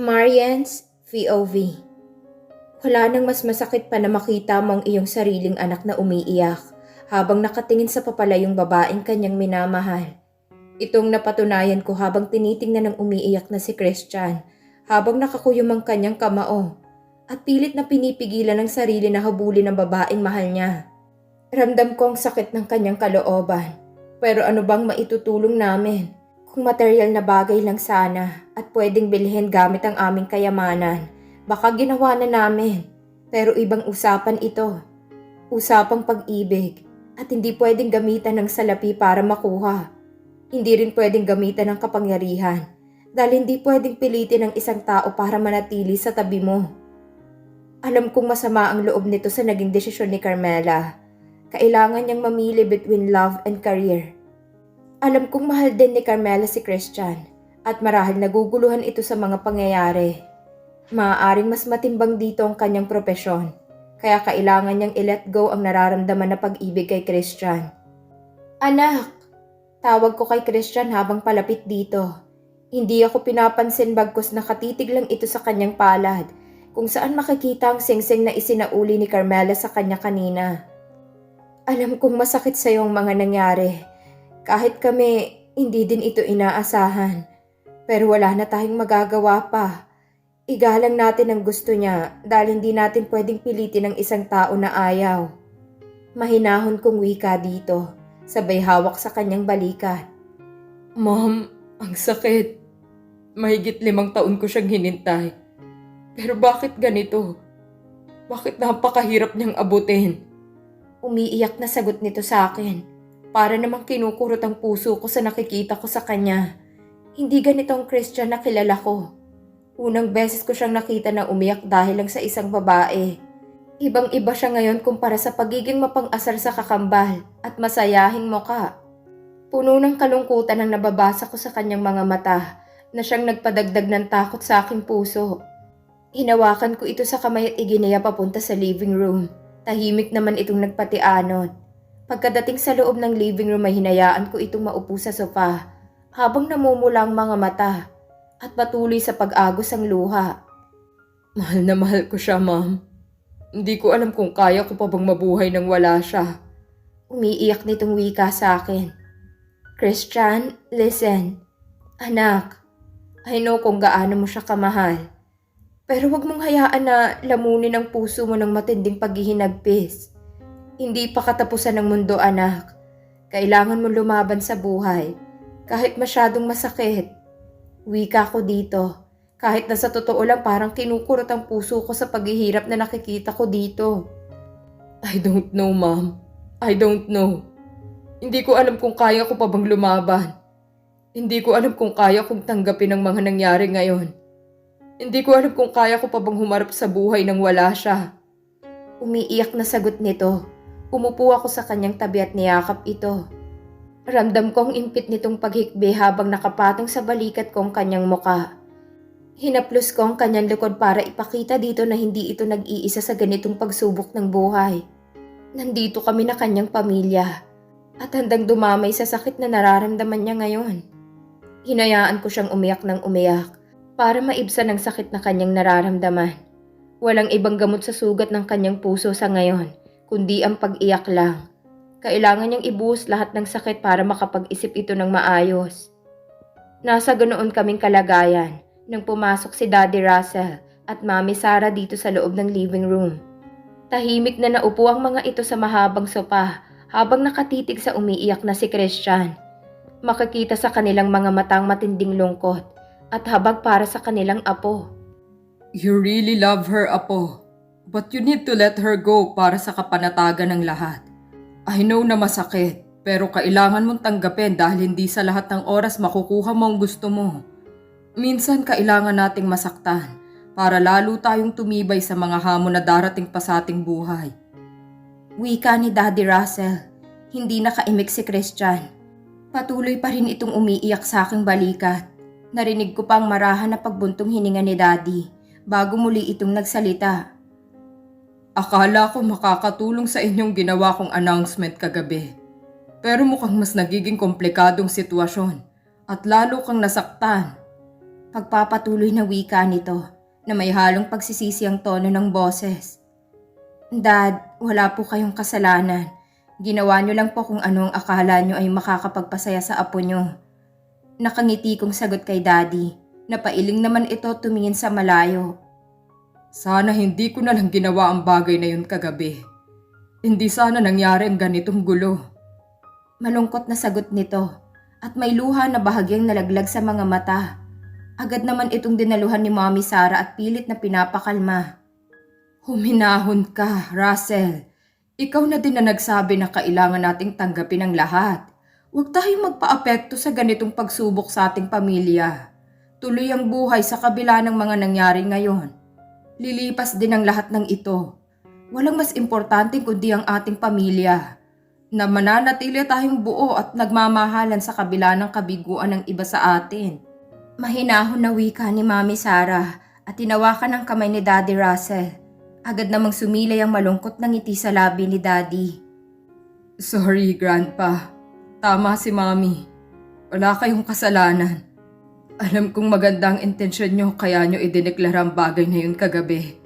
Marian's VOV Wala nang mas masakit pa na makita mo ang iyong sariling anak na umiiyak habang nakatingin sa papalayong babaeng kanyang minamahal. Itong napatunayan ko habang tinitingnan ng umiiyak na si Christian habang nakakuyom ang kanyang kamao at pilit na pinipigilan ng sarili na habulin ng babaeng mahal niya. Ramdam ko ang sakit ng kanyang kalooban. Pero ano bang maitutulong namin? Kung material na bagay lang sana at pwedeng bilhin gamit ang aming kayamanan, baka ginawa na namin. Pero ibang usapan ito. Usapang pag-ibig at hindi pwedeng gamitan ng salapi para makuha. Hindi rin pwedeng gamitan ng kapangyarihan dahil hindi pwedeng pilitin ng isang tao para manatili sa tabi mo. Alam kong masama ang loob nito sa naging desisyon ni Carmela. Kailangan niyang mamili between love and career. Alam kong mahal din ni Carmela si Christian at marahil naguguluhan ito sa mga pangyayari. Maaaring mas matimbang dito ang kanyang propesyon, kaya kailangan niyang i-let go ang nararamdaman na pag-ibig kay Christian. Anak! Tawag ko kay Christian habang palapit dito. Hindi ako pinapansin bagkos nakatitig lang ito sa kanyang palad kung saan makikita ang singsing na isinauli ni Carmela sa kanya kanina. Alam kong masakit sa ang mga nangyari. Kahit kami, hindi din ito inaasahan. Pero wala na tayong magagawa pa. Igalang natin ang gusto niya dahil hindi natin pwedeng pilitin ang isang tao na ayaw. Mahinahon kong wika dito, sabay hawak sa kanyang balikat. Mom, ang sakit. Mahigit limang taon ko siyang hinintay. Pero bakit ganito? Bakit napakahirap niyang abutin? Umiiyak na sagot nito sa akin. Para namang kinukurot ang puso ko sa nakikita ko sa kanya. Hindi ganito ang Christian na kilala ko. Unang beses ko siyang nakita na umiyak dahil lang sa isang babae. Ibang-iba siya ngayon kumpara sa pagiging mapang-asar sa kakambal at masayahing muka. Puno ng kalungkutan ang nababasa ko sa kanyang mga mata na siyang nagpadagdag ng takot sa aking puso. Hinawakan ko ito sa kamay at iginaya papunta sa living room. Tahimik naman itong nagpatianon. Pagkadating sa loob ng living room ay hinayaan ko itong maupo sa sofa habang namumula ang mga mata at patuloy sa pag-agos ang luha. Mahal na mahal ko siya, ma'am. Hindi ko alam kung kaya ko pa bang mabuhay nang wala siya. Umiiyak nitong wika sa akin. Christian, listen. Anak, I know kung gaano mo siya kamahal. Pero wag mong hayaan na lamunin ang puso mo ng matinding paghihinagpis. Hindi pa katapusan ng mundo, anak. Kailangan mo lumaban sa buhay. Kahit masyadong masakit. Wika ko dito. Kahit na sa totoo lang parang kinukurot ang puso ko sa paghihirap na nakikita ko dito. I don't know, ma'am. I don't know. Hindi ko alam kung kaya ko pa bang lumaban. Hindi ko alam kung kaya kong tanggapin ang mga nangyari ngayon. Hindi ko alam kung kaya ko pa bang humarap sa buhay nang wala siya. Umiiyak na sagot nito. Umupo ako sa kanyang tabi at niyakap ito. Ramdam ko ang impit nitong paghikbi habang nakapatong sa balikat ko ang kanyang muka. Hinaplos ko ang kanyang likod para ipakita dito na hindi ito nag-iisa sa ganitong pagsubok ng buhay. Nandito kami na kanyang pamilya at handang dumamay sa sakit na nararamdaman niya ngayon. Hinayaan ko siyang umiyak ng umiyak para maibsan ang sakit na kanyang nararamdaman. Walang ibang gamot sa sugat ng kanyang puso sa ngayon, kundi ang pag-iyak lang. Kailangan niyang ibuhos lahat ng sakit para makapag-isip ito ng maayos. Nasa ganoon kaming kalagayan nang pumasok si Daddy Russell at Mami Sarah dito sa loob ng living room. Tahimik na naupo ang mga ito sa mahabang sopa habang nakatitig sa umiiyak na si Christian. Makikita sa kanilang mga matang matinding lungkot at habag para sa kanilang apo. You really love her, Apo. But you need to let her go para sa kapanatagan ng lahat. I know na masakit, pero kailangan mong tanggapin dahil hindi sa lahat ng oras makukuha mo ang gusto mo. Minsan kailangan nating masaktan para lalo tayong tumibay sa mga hamon na darating pa sa ating buhay. Wika ni Daddy Russell. Hindi nakaimik si Christian. Patuloy pa rin itong umiiyak sa aking balikat. Narinig ko pang marahan na pagbuntong hininga ni Daddy bago muli itong nagsalita. Akala ko makakatulong sa inyong ginawa kong announcement kagabi. Pero mukhang mas nagiging komplikadong sitwasyon at lalo kang nasaktan. Pagpapatuloy na wika nito na may halong pagsisisi ang tono ng boses. Dad, wala po kayong kasalanan. Ginawa niyo lang po kung anong akala niyo ay makakapagpasaya sa apo niyo. Nakangiti kong sagot kay Daddy. Napailing naman ito tumingin sa malayo. Sana hindi ko na lang ginawa ang bagay na yun kagabi. Hindi sana nangyari ang ganitong gulo. Malungkot na sagot nito at may luha na bahagyang nalaglag sa mga mata. Agad naman itong dinaluhan ni Mommy Sara at pilit na pinapakalma. Huminahon ka, Russell. Ikaw na din na nagsabi na kailangan nating tanggapin ang lahat. Huwag tayong magpa-apekto sa ganitong pagsubok sa ating pamilya. Tuloy ang buhay sa kabila ng mga nangyari ngayon. Lilipas din ang lahat ng ito. Walang mas importante kundi ang ating pamilya. Na mananatili tayong buo at nagmamahalan sa kabila ng kabiguan ng iba sa atin. Mahinahon na wika ni Mami Sara at tinawakan ng kamay ni Daddy Russell. Agad namang sumilay ang malungkot na ngiti sa labi ni Daddy. Sorry, Grandpa. Tama si Mami. Wala kayong kasalanan. Alam kong maganda ang intensyon nyo kaya nyo idineklara ang bagay na yun kagabi.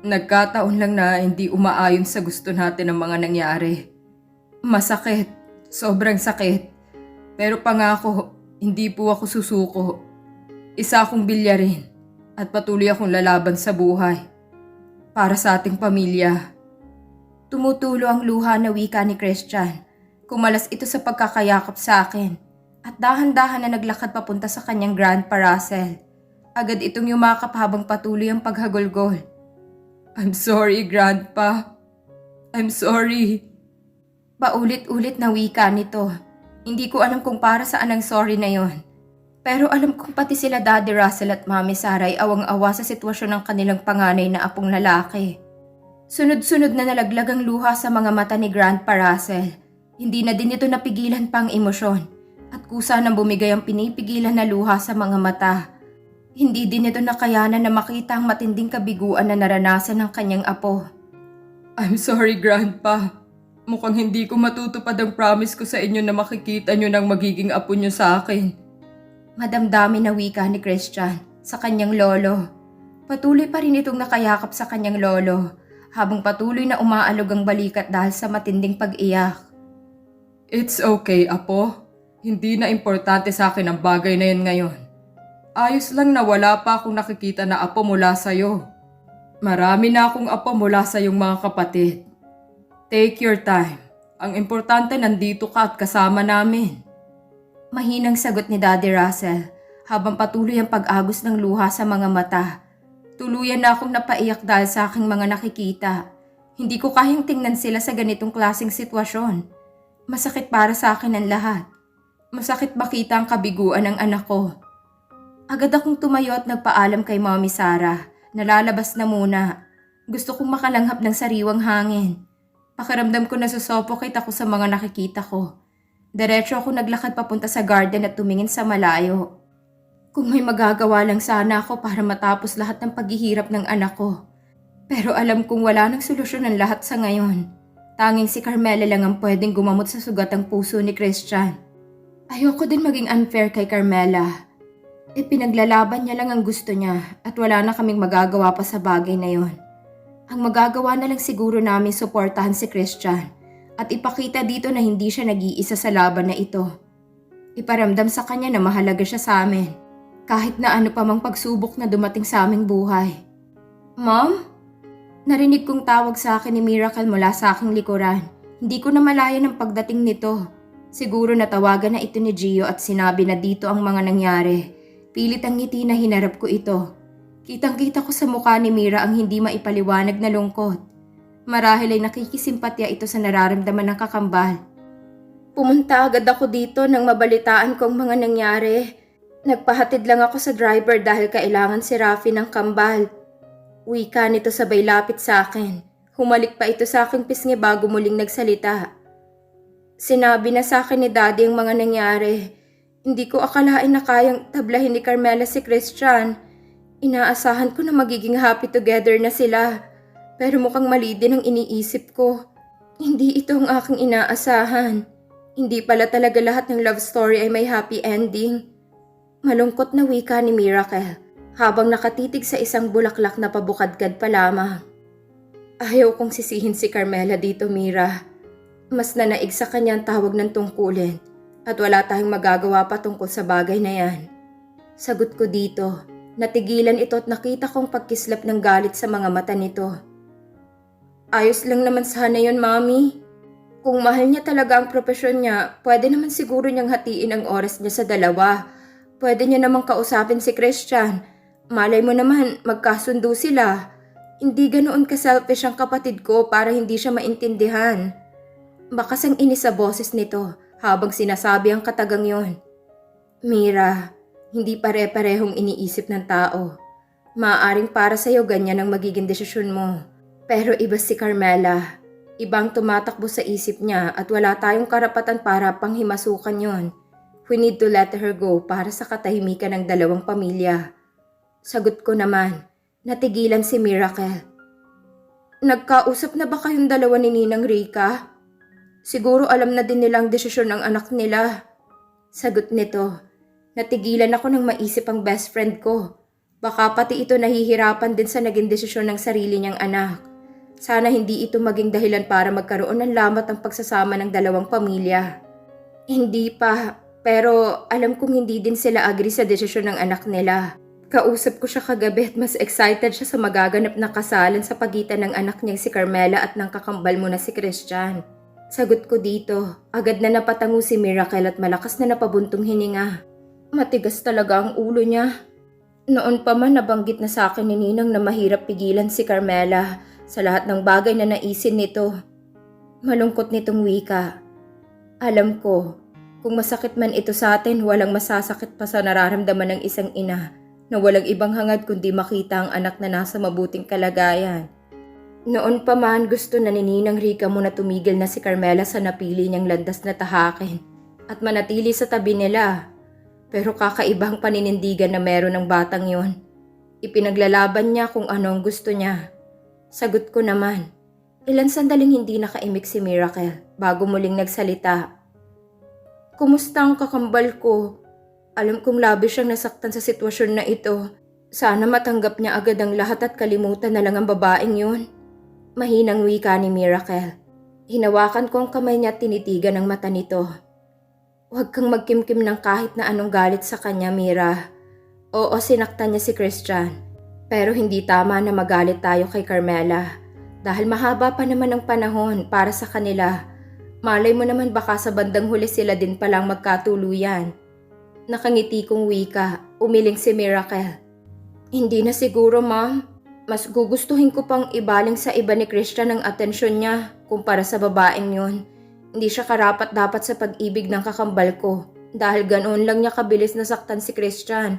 Nagkataon lang na hindi umaayon sa gusto natin ang mga nangyari. Masakit. Sobrang sakit. Pero pangako, hindi po ako susuko. Isa akong bilyarin at patuloy akong lalaban sa buhay. Para sa ating pamilya. Tumutulo ang luha na wika ni Christian. Kumalas ito sa pagkakayakap sa akin at dahan-dahan na naglakad papunta sa kanyang grandpa Russell. Agad itong yumakap habang patuloy ang paghagulgol. I'm sorry, Grandpa. I'm sorry. Paulit-ulit na wika nito. Hindi ko alam kung para saan ang sorry na yon. Pero alam kong pati sila Daddy Russell at Mami Sarah ay awang-awa sa sitwasyon ng kanilang panganay na apong lalaki. Sunod-sunod na nalaglag ang luha sa mga mata ni Grandpa Russell. Hindi na din ito napigilan pang emosyon at kusa nang bumigay ang pinipigilan na luha sa mga mata. Hindi din ito nakayanan na makita ang matinding kabiguan na naranasan ng kanyang apo. I'm sorry, Grandpa. Mukhang hindi ko matutupad ang promise ko sa inyo na makikita nyo ng magiging apo nyo sa akin. Madamdami na wika ni Christian sa kanyang lolo. Patuloy pa rin itong nakayakap sa kanyang lolo habang patuloy na umaalog ang balikat dahil sa matinding pag-iyak. It's okay, Apo. Hindi na importante sa akin ang bagay na yun ngayon. Ayos lang na wala pa akong nakikita na apo mula sa'yo. Marami na akong apo mula sa iyong mga kapatid. Take your time. Ang importante nandito ka at kasama namin. Mahinang sagot ni Daddy Russell habang patuloy ang pag-agos ng luha sa mga mata. Tuluyan na akong napaiyak dahil sa aking mga nakikita. Hindi ko kayang tingnan sila sa ganitong klaseng sitwasyon. Masakit para sa akin ang lahat. Masakit makita ang kabiguan ng anak ko. Agad akong tumayo at nagpaalam kay Mommy Sarah. Nalalabas na muna. Gusto kong makalanghap ng sariwang hangin. Pakiramdam ko na susuffocate ako sa mga nakikita ko. Diretso ako naglakad papunta sa garden at tumingin sa malayo. Kung may magagawa lang sana ako para matapos lahat ng paghihirap ng anak ko. Pero alam kong wala nang solusyon ang lahat sa ngayon. Tanging si Carmela lang ang pwedeng gumamot sa sugatang puso ni Christian. Ayoko din maging unfair kay Carmela. Ipinaglalaban niya lang ang gusto niya at wala na kaming magagawa pa sa bagay na yon. Ang magagawa na lang siguro namin suportahan si Christian at ipakita dito na hindi siya nag-iisa sa laban na ito. Iparamdam sa kanya na mahalaga siya sa amin kahit na ano pa mang pagsubok na dumating sa aming buhay. Mom? Narinig kong tawag sa akin ni Miracle mula sa aking likuran. Hindi ko na malaya ng pagdating nito. Siguro natawagan na ito ni Gio at sinabi na dito ang mga nangyari. Pilit ang ngiti na hinarap ko ito. Kitang-kita ko sa mukha ni Mira ang hindi maipaliwanag na lungkot. Marahil ay nakikisimpatya ito sa nararamdaman ng kakambal. Pumunta agad ako dito nang mabalitaan kong mga nangyari. Nagpahatid lang ako sa driver dahil kailangan si Rafi ng kambal. Wika nito sabay lapit sa akin. Humalik pa ito sa aking pisngi bago muling nagsalita. Sinabi na sa akin ni Daddy ang mga nangyari. Hindi ko akalain na kayang tablahin ni Carmela si Christian. Inaasahan ko na magiging happy together na sila. Pero mukhang mali din ang iniisip ko. Hindi ito ang aking inaasahan. Hindi pala talaga lahat ng love story ay may happy ending. Malungkot na wika ni Miracle habang nakatitig sa isang bulaklak na pabukadkad pa lamang. Ayaw kong sisihin si Carmela dito, Mira. Mas nanaig sa kanya ang tawag ng tungkulin at wala tayong magagawa pa tungkol sa bagay na yan. Sagot ko dito, natigilan ito at nakita kong pagkislap ng galit sa mga mata nito. Ayos lang naman sana yon, Mami. Kung mahal niya talaga ang propesyon niya, pwede naman siguro niyang hatiin ang oras niya sa dalawa. Pwede niya namang kausapin si Christian. Malay mo naman, magkasundo sila. Hindi ganoon ka-selfish ang kapatid ko para hindi siya maintindihan. Bakas ang inis sa boses nito habang sinasabi ang katagang yon. Mira, hindi pare-parehong iniisip ng tao. Maaaring para sa'yo ganyan ang magiging desisyon mo. Pero iba si Carmela. Ibang tumatakbo sa isip niya at wala tayong karapatan para panghimasukan yon. We need to let her go para sa katahimikan ng dalawang pamilya. Sagot ko naman, natigilan si Miracle. Nagkausap na ba kayong dalawa ni Ninang Rika? Siguro alam na din nilang desisyon ng anak nila. Sagot nito, natigilan ako nang maisip ang best friend ko. Baka pati ito nahihirapan din sa naging desisyon ng sarili niyang anak. Sana hindi ito maging dahilan para magkaroon ng lamat ang pagsasama ng dalawang pamilya. Hindi pa, pero alam kong hindi din sila agree sa desisyon ng anak nila. Kausap ko siya kagabi at mas excited siya sa magaganap na kasalan sa pagitan ng anak niyang si Carmela at ng kakambal mo na si Christian. Sagot ko dito, agad na napatango si Miracle at malakas na napabuntong hininga. Matigas talaga ang ulo niya. Noon pa man nabanggit na sa akin ni Ninang na mahirap pigilan si Carmela sa lahat ng bagay na naisin nito. Malungkot nitong wika. Alam ko, kung masakit man ito sa atin, walang masasakit pa sa nararamdaman ng isang ina na walang ibang hangad kundi makita ang anak na nasa mabuting kalagayan. Noon pa man gusto na ni Ninang Rika mo na tumigil na si Carmela sa napili niyang landas na tahakin at manatili sa tabi nila. Pero kakaibang paninindigan na meron ng batang yon. Ipinaglalaban niya kung ano ang gusto niya. Sagot ko naman, ilan sandaling hindi nakaimik si Miracle bago muling nagsalita. Kumusta ang kakambal ko? Alam kong labi siyang nasaktan sa sitwasyon na ito. Sana matanggap niya agad ang lahat at kalimutan na lang ang babaeng yun. Mahinang wika ni Miracle. Hinawakan ko ang kamay niya at tinitigan ang mata nito. Huwag kang magkimkim ng kahit na anong galit sa kanya, Mira. Oo, sinaktan niya si Christian. Pero hindi tama na magalit tayo kay Carmela. Dahil mahaba pa naman ang panahon para sa kanila. Malay mo naman baka sa bandang huli sila din palang magkatuluyan. Nakangiti kong wika, umiling si Miracle. Hindi na siguro, ma'am. Mas gugustuhin ko pang ibaling sa iba ni Christian ang atensyon niya kumpara sa babaeng yun. Hindi siya karapat dapat sa pag-ibig ng kakambal ko dahil ganoon lang niya kabilis nasaktan si Christian.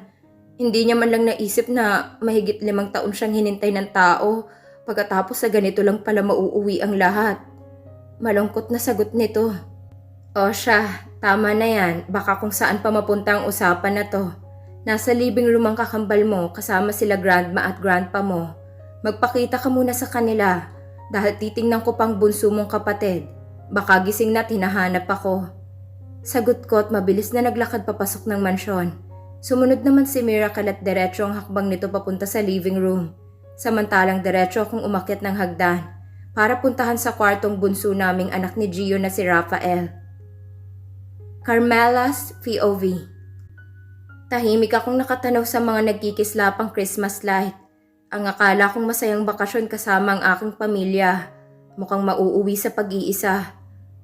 Hindi niya man lang naisip na mahigit limang taon siyang hinintay ng tao pagkatapos sa ganito lang pala mauuwi ang lahat. Malungkot na sagot nito. O siya, tama na yan. Baka kung saan pa mapunta ang usapan na to. Nasa living room ang kakambal mo kasama sila grandma at grandpa mo. Magpakita ka muna sa kanila dahil titingnan ko pang bunso mong kapatid. Baka gising na tinahanap ako. Sagot ko at mabilis na naglakad papasok ng mansyon. Sumunod naman si Miracle at diretso ang hakbang nito papunta sa living room. Samantalang diretso akong umakyat ng hagdan para puntahan sa kwartong bunso naming anak ni Gio na si Rafael. Carmela's POV Tahimik akong nakatanaw sa mga nagkikislapang Christmas light. Ang akala kong masayang bakasyon kasama ang aking pamilya. Mukhang mauuwi sa pag-iisa.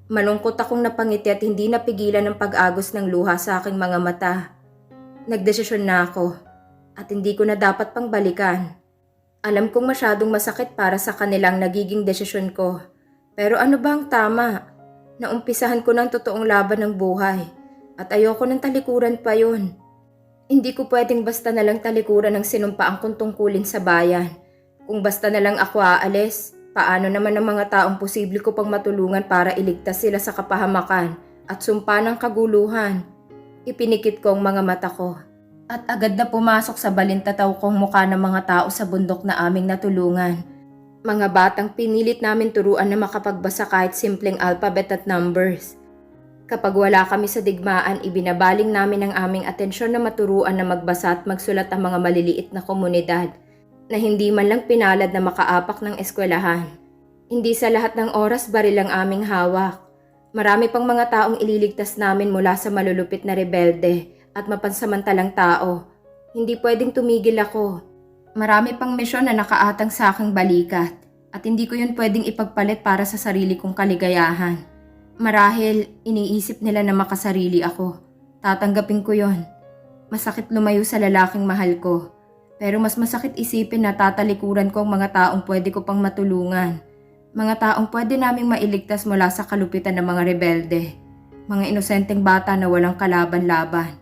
Malungkot akong napangiti at hindi napigilan ng pag-agos ng luha sa aking mga mata. Nagdesisyon na ako at hindi ko na dapat pang balikan. Alam kong masyadong masakit para sa kanilang nagiging desisyon ko. Pero ano ba ang tama? Naumpisahan ko ng totoong laban ng buhay at ayoko ng talikuran pa yon. Hindi ko pwedeng basta na lang talikuran ng sinumpaan kong tungkulin sa bayan. Kung basta na lang ako aalis, paano naman ang mga taong posible ko pang matulungan para iligtas sila sa kapahamakan at sumpa ng kaguluhan? Ipinikit ko ang mga mata ko. At agad na pumasok sa balintataw kong mukha ng mga tao sa bundok na aming natulungan. Mga batang pinilit namin turuan na makapagbasa kahit simpleng alphabet at numbers. Kapag wala kami sa digmaan, ibinabaling namin ang aming atensyon na maturuan na magbasa at magsulat ang mga maliliit na komunidad na hindi man lang pinalad na makaapak ng eskwelahan. Hindi sa lahat ng oras baril ang aming hawak. Marami pang mga taong ililigtas namin mula sa malulupit na rebelde at mapansamantalang tao. Hindi pwedeng tumigil ako. Marami pang misyon na nakaatang sa aking balikat at hindi ko yun pwedeng ipagpalit para sa sarili kong kaligayahan. Marahil iniisip nila na makasarili ako. Tatanggapin ko yon. Masakit lumayo sa lalaking mahal ko. Pero mas masakit isipin na tatalikuran ko ang mga taong pwede ko pang matulungan. Mga taong pwede naming mailigtas mula sa kalupitan ng mga rebelde. Mga inosenteng bata na walang kalaban-laban.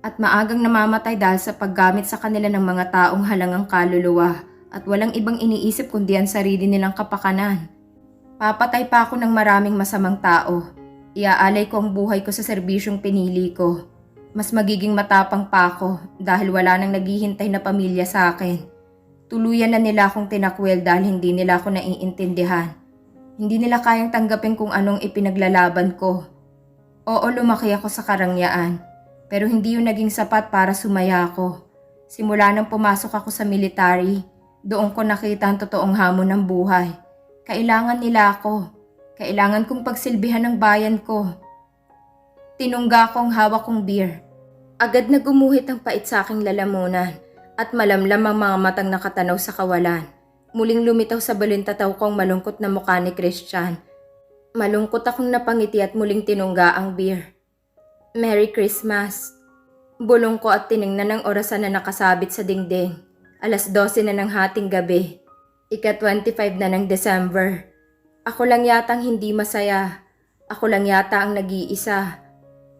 At maagang namamatay dahil sa paggamit sa kanila ng mga taong halangang kaluluwa at walang ibang iniisip kundi ang sarili nilang kapakanan. Papatay pa ako ng maraming masamang tao. Iaalay ko ang buhay ko sa serbisyong pinili ko. Mas magiging matapang pa ako dahil wala nang naghihintay na pamilya sa akin. Tuluyan na nila akong tinakwil dahil hindi nila ako naiintindihan. Hindi nila kayang tanggapin kung anong ipinaglalaban ko. Oo, lumaki ako sa karangyaan. Pero hindi yun naging sapat para sumaya ako. Simula nang pumasok ako sa military, doon ko nakita ang totoong hamon ng buhay. Kailangan nila ako. Kailangan kong pagsilbihan ng bayan ko. Tinungga ko ang hawak kong beer. Agad na gumuhit ang pait sa aking lalamunan at malamlam ang mga matang nakatanaw sa kawalan. Muling lumitaw sa balintataw ko ang malungkot na mukha ni Christian. Malungkot akong napangiti at muling tinungga ang beer. Merry Christmas. Bulong ko at tiningnan ang orasan na nakasabit sa dingding. Alas 12 na ng hating gabi. Ika-25 na ng December. Ako lang yatang hindi masaya. Ako lang yata ang nag-iisa.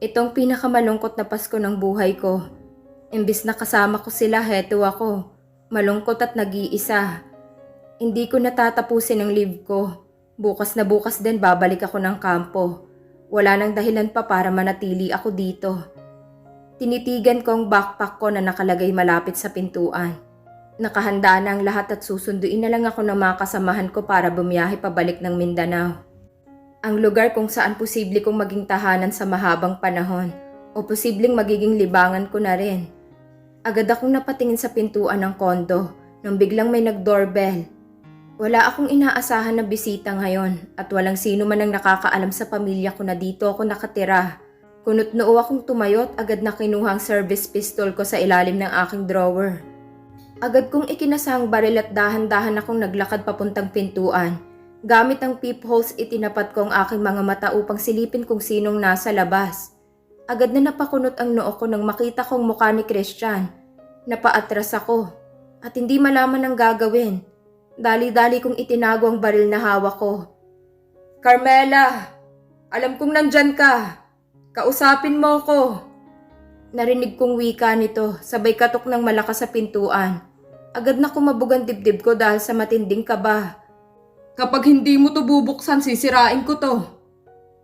Itong pinakamalungkot na Pasko ng buhay ko. Imbis na kasama ko sila, heto ako. Malungkot at nag-iisa. Hindi ko natatapusin ang leave ko. Bukas na bukas din babalik ako ng kampo. Wala nang dahilan pa para manatili ako dito. Tinitigan ko ang backpack ko na nakalagay malapit sa pintuan. Nakahanda na ang lahat at susunduin na lang ako ng mga kasamahan ko para bumiyahe pabalik ng Mindanao. Ang lugar kung saan posible kong maging tahanan sa mahabang panahon o posibleng magiging libangan ko na rin. Agad akong napatingin sa pintuan ng kondo nang biglang may nag-doorbell. Wala akong inaasahan na bisita ngayon at walang sino man ang nakakaalam sa pamilya ko na dito ako nakatira. Kunot noo akong tumayot agad na kinuha ang service pistol ko sa ilalim ng aking drawer. Agad kong ikinasang baril at dahan-dahan akong naglakad papuntang pintuan. Gamit ang peepholes itinapat ko ang aking mga mata upang silipin kung sinong nasa labas. Agad na napakunot ang noo ko nang makita kong mukha ni Christian. Napaatras ako at hindi malaman ang gagawin. Dali-dali kong itinago ang baril na hawak ko. Carmela! Alam kong nandyan ka. Kausapin mo ko. Narinig kong wika nito, sabay katok ng malakas sa pintuan. Agad na kumabog ang dibdib ko dahil sa matinding kaba. Kapag hindi mo to bubuksan, sisirain ko to.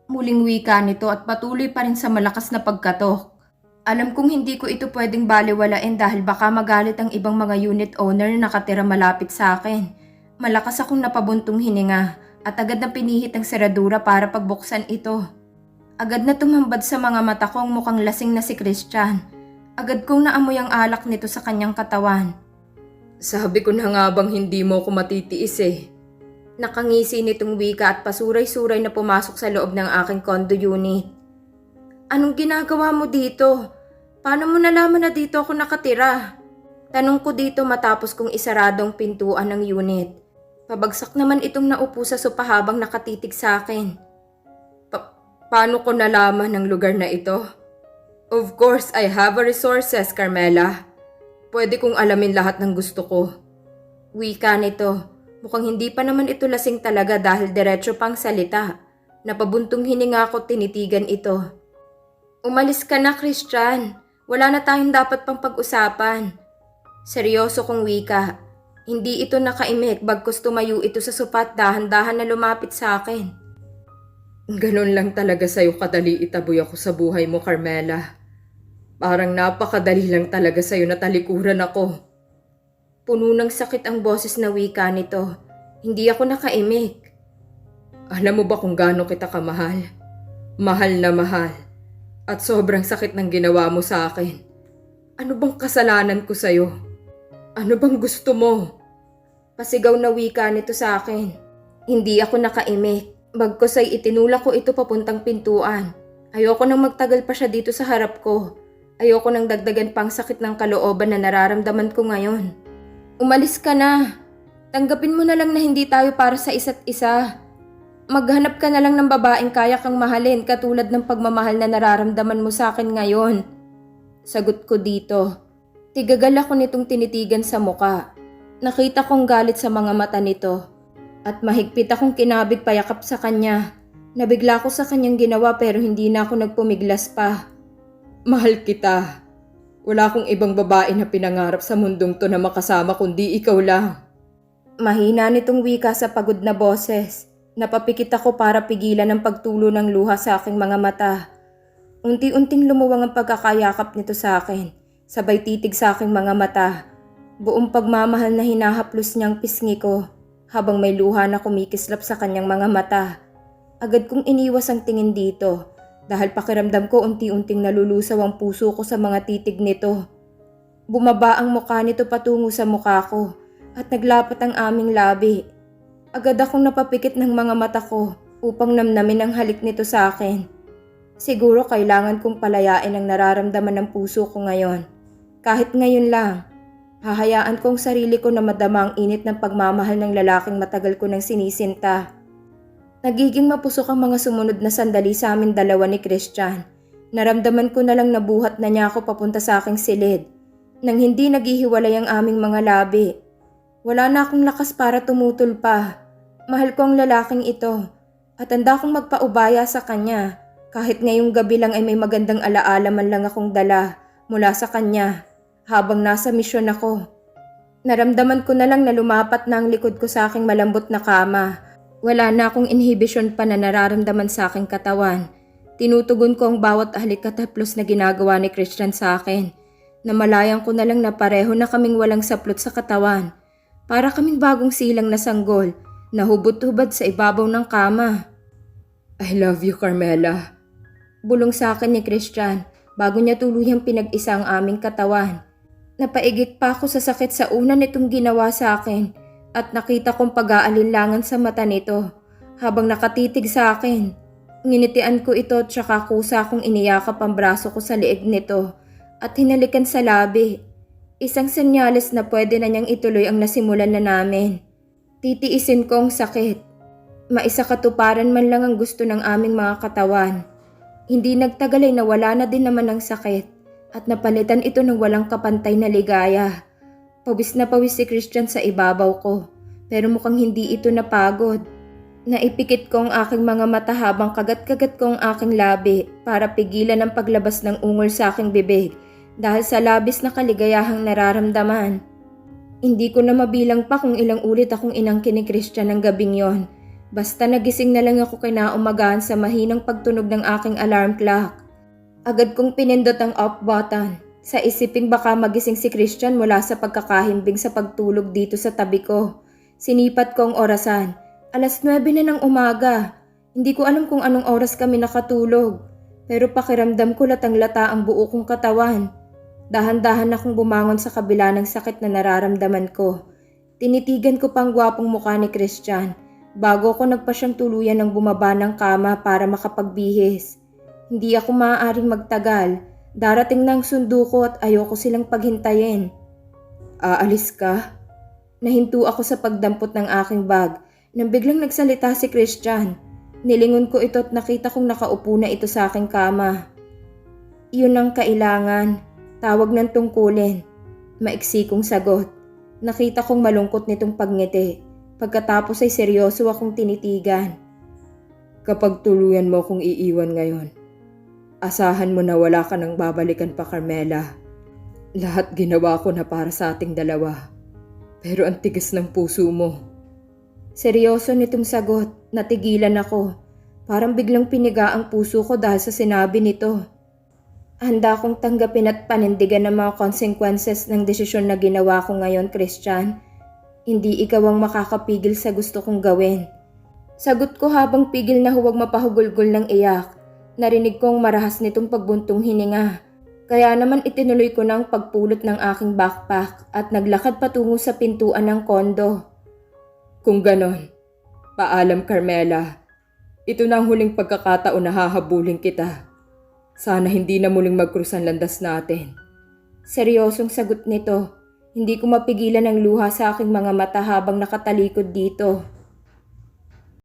Muling wika nito at patuloy pa rin sa malakas na pagkatok. Alam kong hindi ko ito pwedeng baliwalain dahil baka magalit ang ibang mga unit owner na nakatira malapit sa akin. Malakas akong napabuntong hininga at agad na pinihit ang seradura para pagbuksan ito. Agad na tumambad sa mga mata ko ang mukhang lasing na si Christian. Agad kong naamoy ang alak nito sa kanyang katawan. Sabi ko na nga bang hindi mo ko matitiis eh. Nakangisi nitong wika at pasuray-suray na pumasok sa loob ng aking condo unit. Anong ginagawa mo dito? Paano mo nalaman na dito ako nakatira? Tanong ko dito matapos kong isaradong pintuan ng unit. Pabagsak naman itong naupo sa sopa habang nakatitig sa akin. Pa- paano ko nalaman ng lugar na ito? Of course, I have a resources, Carmela. Pwede kong alamin lahat ng gusto ko. Wika nito. Mukhang hindi pa naman ito lasing talaga dahil diretso pang salita. Napabuntong hininga ko tinitigan ito. Umalis ka na, Christian. Wala na tayong dapat pang pag-usapan. Seryoso kong wika. Hindi ito nakaimik bagkus tumayo ito sa supat dahan-dahan na lumapit sa akin. Ganon lang talaga sa'yo kadali itaboy ako sa buhay mo, Carmela. Parang napakadali lang talaga sa'yo na talikuran ako. Puno ng sakit ang boses na wika nito. Hindi ako nakaimik. Alam mo ba kung gaano kita kamahal? Mahal na mahal. At sobrang sakit ng ginawa mo sa akin. Ano bang kasalanan ko sa'yo? Ano bang gusto mo? Pasigaw na wika nito sa akin. Hindi ako nakaimik. Bagkos ay itinulak ko ito papuntang pintuan. Ayoko nang magtagal pa siya dito sa harap ko. Ayoko nang dagdagan pang sakit ng kalooban na nararamdaman ko ngayon. Umalis ka na. Tanggapin mo na lang na hindi tayo para sa isa't isa. Maghanap ka na lang ng babaeng kaya kang mahalin katulad ng pagmamahal na nararamdaman mo sa akin ngayon. Sagot ko dito. Tigagal ako nitong tinitigan sa muka. Nakita kong galit sa mga mata nito. At mahigpit akong kinabig payakap sa kanya. Nabigla ko sa kanyang ginawa pero hindi na ako nagpumiglas pa. Mahal kita. Wala akong ibang babae na pinangarap sa mundong to na makasama kundi ikaw lang. Mahina nitong wika sa pagod na boses. Napapikit ako para pigilan ang pagtulo ng luha sa aking mga mata. Unti-unting lumuwang ang pagkakayakap nito sa akin. Sabay titig sa aking mga mata. Buong pagmamahal na hinahaplos niyang pisngi ko habang may luha na kumikislap sa kanyang mga mata. Agad kong iniwas ang tingin dito dahil pakiramdam ko unti-unting nalulusaw ang puso ko sa mga titig nito. Bumaba ang mukha nito patungo sa mukha ko at naglapat ang aming labi. Agad akong napapikit ng mga mata ko upang namnamin ang halik nito sa akin. Siguro kailangan kong palayain ang nararamdaman ng puso ko ngayon. Kahit ngayon lang, hahayaan kong sarili ko na madama ang init ng pagmamahal ng lalaking matagal ko nang sinisinta. Nagiging mapusok ang mga sumunod na sandali sa amin dalawa ni Christian. Naramdaman ko na lang nabuhat na niya ako papunta sa aking silid. Nang hindi naghihiwalay ang aming mga labi. Wala na akong lakas para tumutol pa. Mahal ko ang lalaking ito. At handa akong magpaubaya sa kanya. Kahit ngayong gabi lang ay may magandang alaala man lang akong dala mula sa kanya habang nasa misyon ako. Naramdaman ko na lang na lumapat na ang likod ko sa aking malambot na kama. Wala na akong inhibition pa na nararamdaman sa aking katawan. Tinutugon ko ang bawat halik at haplos na ginagawa ni Christian sa akin. Namalayan ko na lang na pareho na kaming walang saplot sa katawan. Para kaming bagong silang na sanggol, nahubot-hubad sa ibabaw ng kama. I love you, Carmela. Bulong sa akin ni Christian bago niya tuluyang pinag-isa ang aming katawan. Napaigit pa ako sa sakit sa una nitong ginawa sa akin at nakita kong pag-aalinlangan sa mata nito habang nakatitig sa akin. Nginitian ko ito at saka kusa kong iniyakap ang braso ko sa liig nito at hinalikan sa labi. Isang senyales na pwede na niyang ituloy ang nasimulan na namin. Titiisin ko ang sakit. Maisa katuparan man lang ang gusto ng aming mga katawan. Hindi nagtagal ay nawala na din naman ang sakit at napalitan ito ng walang kapantay na ligaya. Pawis na pawis si Christian sa ibabaw ko pero mukhang hindi ito napagod. Naipikit ko ang aking mga mata habang kagat-kagat ko ang aking labi para pigilan ang paglabas ng ungol sa aking bibig dahil sa labis na kaligayahang nararamdaman. Hindi ko na mabilang pa kung ilang ulit akong inangkin ni Christian ng gabing yon. Basta nagising na lang ako kinaumagahan sa mahinang pagtunog ng aking alarm clock. Agad kong pinindot ang off button sa isiping baka magising si Christian mula sa pagkakahimbing sa pagtulog dito sa tabi ko. Sinipat ko ang orasan. Alas 9 na ng umaga. Hindi ko alam kung anong oras kami nakatulog. Pero pakiramdam ko latang lata ang buo kong katawan. Dahan-dahan akong bumangon sa kabila ng sakit na nararamdaman ko. Tinitigan ko pang gwapong mukha ni Christian bago ko nagpa siyang tuluyan ng bumaba ng kama para makapagbihis. Hindi ako maaaring magtagal. Darating na ang sundo ko at ayoko silang paghintayin. Aalis ka? Nahinto ako sa pagdampot ng aking bag nang biglang nagsalita si Christian. Nilingon ko ito at nakita kong nakaupo na ito sa aking kama. Iyon ang kailangan. Tawag ng tungkulin. Maiksi kong sagot. Nakita kong malungkot nitong pagngiti. Pagkatapos ay seryoso akong tinitigan. Kapag tuluyan mo kong iiwan ngayon, asahan mo na wala ka nang babalikan pa, Carmela. Lahat ginawa ko na para sa ating dalawa. Pero ang tigas ng puso mo. Seryoso nitong sagot, natigilan ako. Parang biglang piniga ang puso ko dahil sa sinabi nito. Handa akong tanggapin at panindigan ang mga consequences ng desisyon na ginawa ko ngayon, Christian. Hindi ikaw ang makakapigil sa gusto kong gawin. Sagot ko habang pigil na huwag mapahugulgol ng iyak. Narinig kong marahas nitong pagbuntong hininga. Kaya naman itinuloy ko ng pagpulot ng aking backpack at naglakad patungo sa pintuan ng kondo. Kung ganon, paalam Carmela. Ito na ang huling pagkakataon na hahabulin kita. Sana hindi na muling magkrusan landas natin. Seryosong sagot nito. Hindi ko mapigilan ang luha sa aking mga mata habang nakatalikod dito.